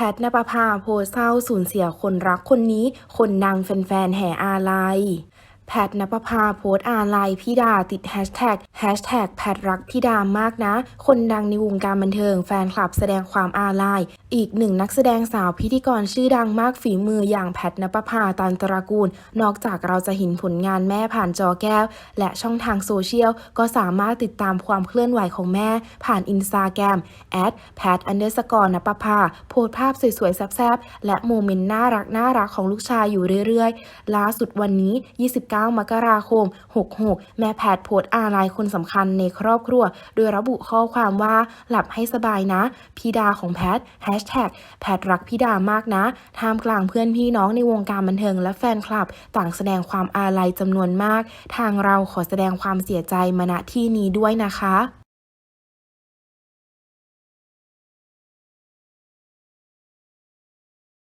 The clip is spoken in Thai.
พทนปภาโพเศร้าสูญเสียคนรักคนนี้ คนดังแฟนๆแห่อาลัย แพทนปภาโพสต์อาลัยพี่ดาติดแฮชแท็กแฮชแท็กแพทรักพี่ดามากนะ คนดังในวงการบันเทิงแฟนคลับแสดงความอาลัยอีกหนึ่งนักแสดงสาวพิธีกรชื่อดังมากฝีมืออย่างแพทนปภาตันตระกูล นอกจากเราจะเห็นผลงานแม่ผ่านจอแก้ว และช่องทางโซเชียล ก็สามารถติดตามความเคลื่อนไหวของแม่ ผ่านอินสตาแกรมแอดแพทอันเดอร์สกอร์นปภาโพสต์ภาพสวยๆแซ่บๆและโมเมนต์น่ารักน่ารักของลูกชายอยู่เรื่อยๆล่าสุดวันนี้ 29 9 มกราคม 66 แม่แพทโพสต์อาลัยคนสำคัญในครอบครัว โดยระบุข้อความว่าหลับให้สบายนะ พี่ดาของแพทแฮชแท็กแพทรักพี่ดามากนะ ท่ามกลางเพื่อนพี่น้องในวงการบันเทิงและแฟนคลับ ต่างแสดงความอาลัยจำนวนมาก ทางเราขอแสดงความเสียใจมาณที่นี้ด้วยนะคะ